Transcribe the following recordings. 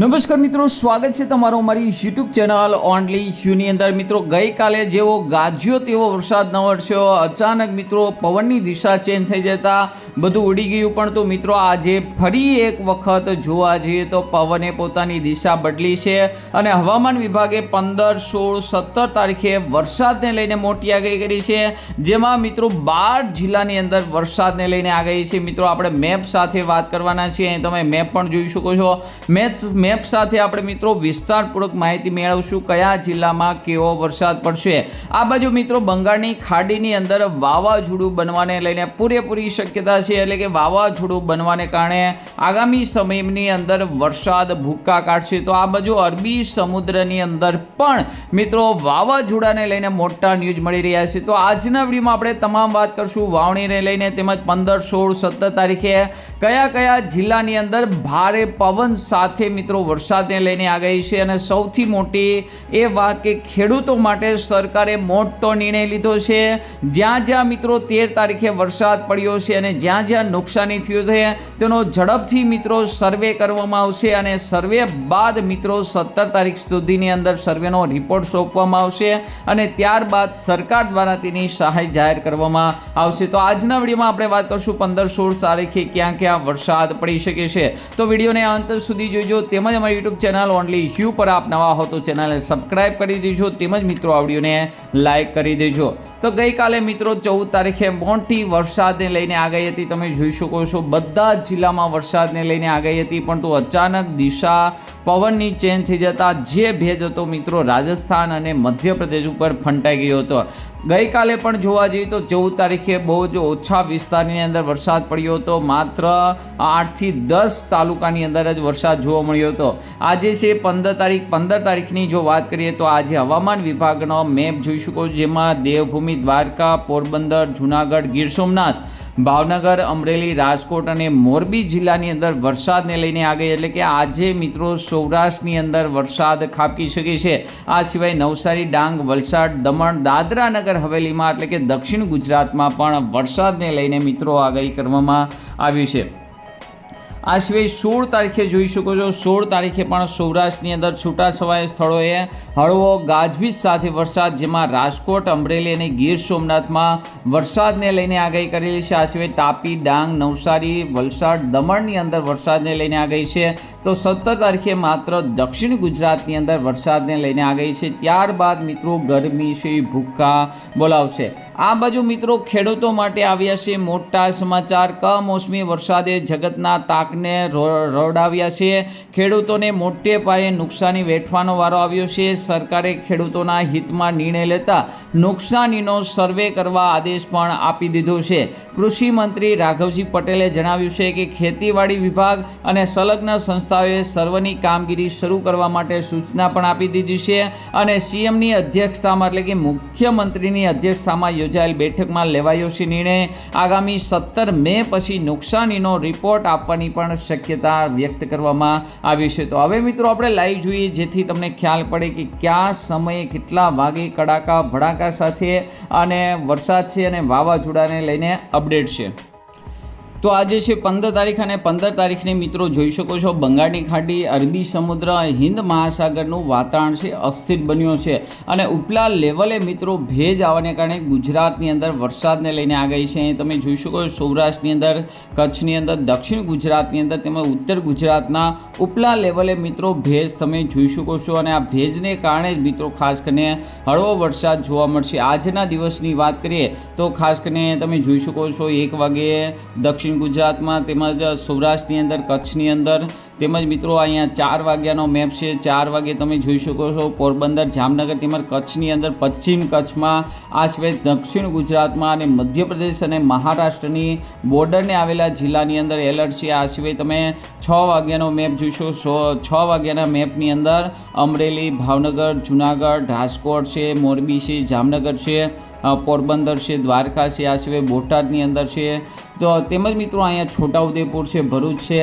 નમસ્કાર મિત્રો, સ્વાગત છે તમારો અમારી યુટ્યુબ ચેનલ ઓનલી ઇશ્યુની અંદર. મિત્રો, ગઈકાલે જેવો ગાજ્યો તેવો વરસાદ ન વરસ્યો. અચાનક મિત્રો, પવનની દિશા ચેન્જ થઈ જતા બધું ઉડી ગયું, પણ તો મિત્રો આજે ફરી એક વખત જોવા જઈએ તો પવને પોતાની દિશા બદલી છે અને હવામાન વિભાગે પંદર, સોળ, સત્તર તારીખે વરસાદને લઈને મોટી આગાહી કરી છે. જેમાં મિત્રો બાર જિલ્લાની અંદર વરસાદને લઈને આગાહી છે. મિત્રો, આપણે મેપ સાથે વાત કરવાના છીએ. અહીં તમે મેપ પણ જોઈ શકો છો. મેપ મેપ સાથે આપણે મિત્રો વિસ્તારપૂર્વક માહિતી મેળવશું કયા જિલ્લામાં કેવો વરસાદ પડશે. આ બાજુ મિત્રો બંગાળની ખાડીની અંદર વાવાઝોડું બનવાને લઈને પૂરેપૂરી શક્યતા છે, એટલે કે વાવાઝોડું બનવાને કારણે આગામી સમયની અંદર વરસાદ ભૂક્કા કાઢશે. તો આ બાજુ અરબી સમુદ્રની અંદર પણ મિત્રો વાવાઝોડાને લઈને મોટા ન્યૂઝ મળી રહ્યા છે. તો આજના વિડીયોમાં આપણે તમામ વાત કરશું વાવણીને લઈને તેમજ પંદર, સોળ, સત્તર તારીખે કયા કયા જિલ્લાની અંદર ભારે પવન સાથે મિત્રો વરસાદને લઈને આગાહી છે. અને સૌથી મોટી એ વાત કે ખેડૂતો માટે સરકારે મોટો નિર્ણય લીધો છે. જ્યાં જ્યાં મિત્રો તેર તારીખે વરસાદ પડ્યો છે અને જ્યાં જ્યાં નુકસાની થયું છે, તેનો ઝડપથી મિત્રો સર્વે કરવામાં આવશે અને સર્વે બાદ મિત્રો સત્તર તારીખ સુધીની અંદર સર્વેનો રિપોર્ટ સોંપવામાં આવશે અને ત્યારબાદ સરકાર દ્વારા તેની સહાય જાહેર કરવામાં આવશે. તો આજના વિડીયોમાં આપણે વાત કરશું પંદર સોળ તારીખે ક્યાં ક્યાં વરસાદ પડી શકે છે. તો વિડીયોને અંત સુધી જોજો. તેમજ અમારી યુટ્યુબ ચેનલ ઓનલી યુ પર આપ નવા હો તો ચેનલને સબસ્ક્રાઇબ કરી દેજો. તેમજ મિત્રો આ વિડીયોને લાઇક કરી દેજો. તો ગઈકાલે મિત્રો ચૌદ તારીખે મોટી વરસાદને લઈને આગાહી હતી. તમે જોઈ શકો છો, બધા જ જિલ્લામાં વરસાદને લઈને આગાહી હતી પણ તો અચાનક દિશા પવનની ચેન્જ થઈ જતા જે ભેજ હતો, મિત્રો, રાજસ્થાન અને મધ્યપ્રદેશ ઉપર ફંટાઈ ગયો હતો. ગઈકાલે પણ જોવા જઈએ તો ચૌદ તારીખે બહુ જ ઓછા વિસ્તારની અંદર વરસાદ પડ્યો હતો, માત્ર આઠથી દસ તાલુકાની અંદર જ વરસાદ જોવા મળ્યો હતો. આજે છે પંદર તારીખ, પંદર તારીખની જો વાત કરીએ તો આજે હવામાન વિભાગનો મેપ જોઈ શકો જેમાં દેવભૂમિ દ્વારકા, પોરબંદર, જુનાગઢ, ગીર સોમનાથ ભાવનગર, અમરેલી, રાજકોટ અને મોરબી જિલ્લાની અંદર વરસાદને લઈને આ ગઈ એટલે કે આજે મિત્રો સૌરાષ્ટ્રની અંદર વરસાદ ખાબકી શકે છે. આ સિવાય નવસારી, ડાંગ, વલસાડ, દમણ, દાદરા નગર હવેલીમાં, એટલે કે દક્ષિણ ગુજરાતમાં પણ વરસાદને લઈને મિત્રો આગાહી કરવામાં આવી છે. આ સિવાય સોળ તારીખે જોઈ શકો છો. સોળ તારીખે પણ સૌરાષ્ટ્રની અંદર છૂટાછવાયા સ્થળોએ હળવો ગાજવીજ સાથે વરસાદ, જેમાં રાજકોટ, અમરેલી અને ગીર સોમનાથમાં વરસાદને લઈને આગાહી કરેલી છે. આ સિવાય તાપી, ડાંગ, નવસારી, વલસાડ, દમણની અંદર વરસાદને લઈને આગાહી છે. તો સત્તર તારીખે માત્ર દક્ષિણ ગુજરાતની અંદર વરસાદને લઈને આ ગઈ છે. ત્યારબાદ મિત્રો ગરમી છે, ભૂક્કા બોલાવશે. આ બાજુ મિત્રો ખેડૂતો માટે આવ્યા છે મોટા સમાચાર. કમોસમી વરસાદે જગતના તાકને રોડાવ્યા છે. ખેડૂતોને મોટે પાયે નુકસાની વેઠવાનો વારો આવ્યો છે. સરકારે ખેડૂતોના હિતમાં નિર્ણય લેતા નુકસાનીનો સર્વે કરવા આદેશ પણ આપી દીધો છે. કૃષિ મંત્રી રાઘવજી પટેલે જણાવ્યું છે કે ખેતીવાડી વિભાગ અને સંલગ્ન સંસ્થાઓએ સર્વની કામગીરી શરૂ કરવા માટે સૂચના પણ આપી દીધી છે અને સીએમની અધ્યક્ષતામાં એટલે કે મુખ્યમંત્રીની અધ્યક્ષતામાં યોજાયેલ બેઠકમાં લેવાયો છે નિર્ણય. આગામી સત્તર મે પછી નુકસાનીનો રિપોર્ટ આપવાની પણ શક્યતા વ્યક્ત કરવામાં આવી છે. તો હવે મિત્રો આપણે લાઈવ જોઈએ, જેથી તમને ખ્યાલ પડે કે કયા સમયે કેટલા વાગે કડાકા ભડાકા સાથે અને વરસાદ છે અને વાવાઝોડાને લઈને અપડેટ છે. તો આજે છે પંદર તારીખ અને પંદર તારીખને મિત્રો જોઈ શકો છો, બંગાળની ખાડી, અરબી સમુદ્ર, હિન્દ મહાસાગરનું વાતાવરણ છે, અસ્થિર બન્યું છે. અને ઉપલા લેવલે મિત્રો ભેજ આવવાને કારણે ગુજરાતની અંદર વરસાદને લઈને આગાહી છે. અહીં તમે જોઈ શકો છો, સૌરાષ્ટ્રની અંદર, કચ્છની અંદર, દક્ષિણ ગુજરાતની અંદર તેમજ ઉત્તર ગુજરાતના ઉપલા લેવલે મિત્રો ભેજ તમે જોઈ શકો છો. અને આ ભેજને કારણે જ મિત્રો ખાસ કરીને હળવો વરસાદ જોવા મળશે. આજના દિવસની વાત કરીએ તો ખાસ કરીને તમે જોઈ શકો છો, એક વાગે દક્ષિણ ગુજરાતમાં તેમજ સૌરાષ્ટ્રની અંદર કચ્છની અંદર તેમજ મિત્રો અહીંયા ચાર વાગ્યાનો મેપ છે. ચાર વાગે તમે જોઈ શકો છો પોરબંદર, જામનગર તેમજ કચ્છની અંદર પશ્ચિમ કચ્છમાં, આ સિવાય દક્ષિણ ગુજરાતમાં અને મધ્યપ્રદેશ અને મહારાષ્ટ્રની બોર્ડરને આવેલા જિલ્લાની અંદર એલર્ટ છે. આ સિવાય તમે છ વાગ્યાનો મેપ જોઈશો સો, છ વાગ્યાના મેપની અંદર અમરેલી, ભાવનગર, જુનાગઢ, રાજકોટ છે, મોરબી છે, જામનગર છે પોરબંદર છે, દ્વારકા છે, આ સિવાય બોટાદની અંદર છે. તો તેમજ મિત્રો અહીંયા છોટાઉદેપુર છે, ભરૂચ છે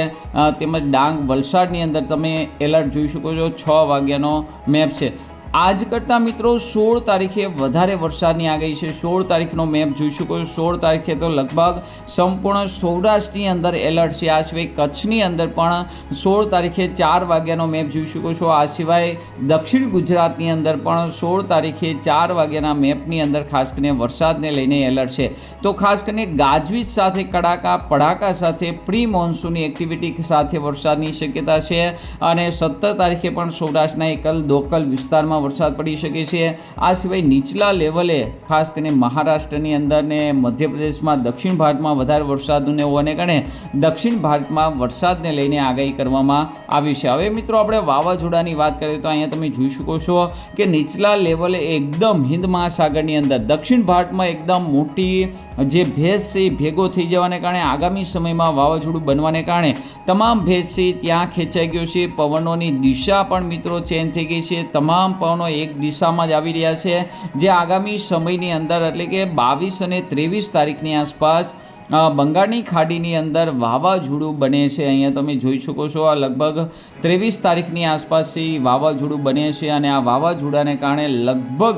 તેમજ ડાંગ વલસાડની અંદર તમે એલર્ટ જોઈ શકો છો. છ વાગ્યાનો મેપ છે. આજ કરતાં મિત્રો સોળ તારીખે વધારે વરસાદની આગાહી છે. સોળ તારીખનો મેપ જોઈ શકો છો. સોળ તારીખે તો લગભગ સંપૂર્ણ સૌરાષ્ટ્રની અંદર એલર્ટ છે. આ સિવાય કચ્છની અંદર પણ સોળ તારીખે ચાર વાગ્યાનો મેપ જોઈ શકો છો. આ સિવાય દક્ષિણ ગુજરાતની અંદર પણ સોળ તારીખે ચાર વાગ્યાના મેપની અંદર ખાસ કરીને વરસાદને લઈને એલર્ટ છે. તો ખાસ કરીને ગાજવીજ સાથે, કડાકા, પડાકા સાથે પ્રી મોન્સૂનની એક્ટિવિટી સાથે વરસાદની શક્યતા છે. અને સત્તર તારીખે પણ સૌરાષ્ટ્રના એકલ દોકલ વિસ્તારમાં વરસાદ પડી શકે છે. આ સિવાય નીચલા લેવલે, ખાસ કરીને મહારાષ્ટ્રની અંદર ને મધ્યપ્રદેશમાં, દક્ષિણ ભારતમાં વધારે વરસાદને હોવાને કારણે દક્ષિણ ભારતમાં વરસાદને લઈને આગાહી કરવામાં આવી છે. હવે મિત્રો આપણે વાવાઝોડાની વાત કરીએ તો અહીંયા તમે જોઈ શકો છો કે નીચલા લેવલે એકદમ હિન્દ મહાસાગરની અંદર, દક્ષિણ ભારતમાં એકદમ મોટી જે ભેજ છે એ ભેગો થઈ જવાને કારણે આગામી સમયમાં વાવાઝોડું બનવાને કારણે તમામ ભેજ છે ત્યાં ખેંચાઈ ગયો છે. પવનોની દિશા પણ મિત્રો ચેન્જ થઈ ગઈ છે. તમામ પવનો એક દિશામાં જ આવી રહ્યા છે. જે આગામી સમયની અંદર એટલે કે બાવીસ અને ત્રેવીસ તારીખની આસપાસ બંગાળની ખાડીની અંદર વાવાઝોડું બને છે. અહીંયા તમે જોઈ શકો છો, આ લગભગ ત્રેવીસ તારીખની આસપાસથી વાવાઝોડું બને છે અને આ વાવાઝોડાને કારણે લગભગ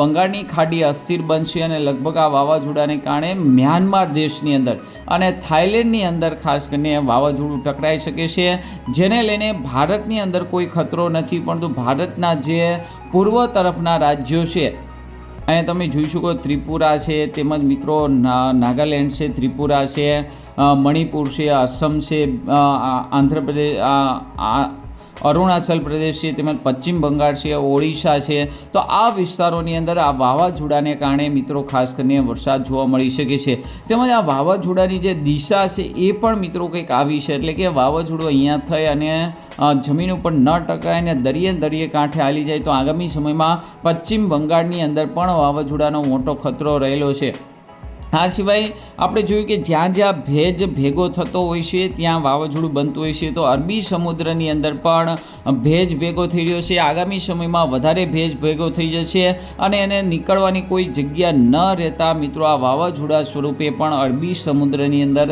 બંગાળની ખાડી અસ્થિર બનશે અને લગભગ આ વાવાઝોડાને કારણે મ્યાનમાર દેશની અંદર અને થાઇલેન્ડની અંદર ખાસ કરીને વાવાઝોડું ટકરાઈ શકે છે. જેને લઈને ભારતની અંદર કોઈ ખતરો નથી, પરંતુ ભારતના જે પૂર્વ તરફના રાજ્યો છે અહીંયા તમે જોઈ શકો ત્રિપુરા છે, તેમજ મિત્રો નાગાલેન્ડ છે, ત્રિપુરા છે મણિપુર છે અસમ છે આંધ્રપ્રદેશ અરુણાચલ પ્રદેશ છે, તેમજ પશ્ચિમ બંગાળ છે, ઓડિશા છે. તો આ વિસ્તારોની અંદર આ વાવાઝોડાને કારણે મિત્રો ખાસ કરીને વરસાદ જોવા મળી શકે છે. તેમજ આ વાવાઝોડાની જે દિશા છે, એ પણ મિત્રો કંઈક આવી છે. એટલે કે વાવાઝોડું અહીંયા થઈ અને જમીન ઉપર ન ટકરાય ને દરિયે દરિયે કાંઠે હાલી જાય, તો આગામી સમયમાં પશ્ચિમ બંગાળની અંદર પણ વાવાઝોડાનો મોટો ખતરો રહેલો છે. આ સિવાય આપણે જોયું કે જ્યાં જ્યાં ભેજ ભેગો થતો હોય છે, ત્યાં વાવાઝોડું બનતું હોય છે, તો અરબી સમુદ્રની અંદર પણ ભેજ ભેગો થઈ રહ્યો છે. આગામી સમયમાં વધારે ભેજ ભેગો થઈ જશે અને એને નીકળવાની કોઈ જગ્યા ન રહેતા મિત્રો, આ વાવાઝોડા સ્વરૂપે પણ અરબી સમુદ્રની અંદર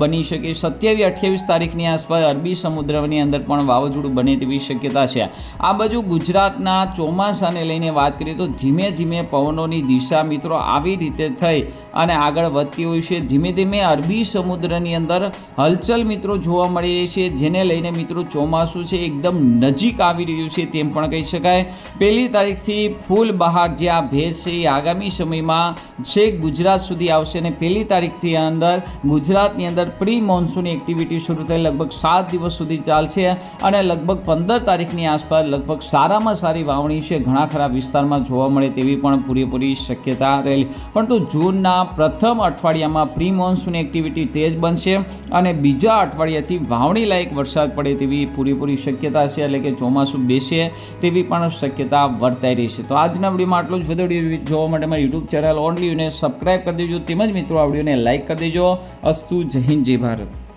બની શકે. સત્યાવીસ, અઠ્યાવીસ તારીખની આસપાસ અરબી સમુદ્રની અંદર પણ વાવાઝોડું બને તેવી શક્યતા છે. આ બાજુ ગુજરાતના ચોમાસાને લઈને વાત કરીએ તો ધીમે ધીમે પવનોની દિશા મિત્રો આવી રીતે થઈ અને આગળ વધતી હોય છે. ધીમે ધીમે અરબી સમુદ્રની અંદર હલચલ મિત્રો જોવા મળી રહી છે, જેને લઈને મિત્રો ચોમાસું છે, એકદમ નજીક આવી રહ્યું છે તેમ પણ કહી શકાય. પહેલી તારીખથી ફૂલ બહાર જે આ ભેજ છે એ આગામી સમયમાં છેક ગુજરાત સુધી આવશે અને પહેલી તારીખથી અંદર ગુજરાતની અંદર પ્રી મોન્સૂન એક્ટિવિટી શરૂ થઈ લગભગ સાત દિવસ સુધી ચાલશે અને લગભગ પંદર તારીખની આસપાસ લગભગ સારામાં સારી વાવણી છે. ઘણા ખરા વિસ્તારમાં જોવા મળે તેવી પણ પૂરેપૂરી શક્યતા રહેલી. પરંતુ જૂનના પ્રથમ અઠવાડિયામાં પ્રી મોન્સૂન એક્ટિવિટી તેજ બનશે અને બીજા અઠવાડિયાથી વાવણી લાયક વરસાદ પડે તેવી પૂરેપૂરી શક્યતા છે એટલે કે ચોમાસું બેસે તેવી પણ શક્યતા વર્તાઈ રહી છે. તો આજના વિડીયોમાં આટલું જ. બધો જોવા માટે મારી યુટ્યુબ ચેનલ ઓનલી યુને સબસ્ક્રાઈબ કરી દેજો. તેમજ મિત્રો, આ વિડીયોને લાઇક કરી દેજો. અસ્તુ જય હિન્દ, જય ભારત.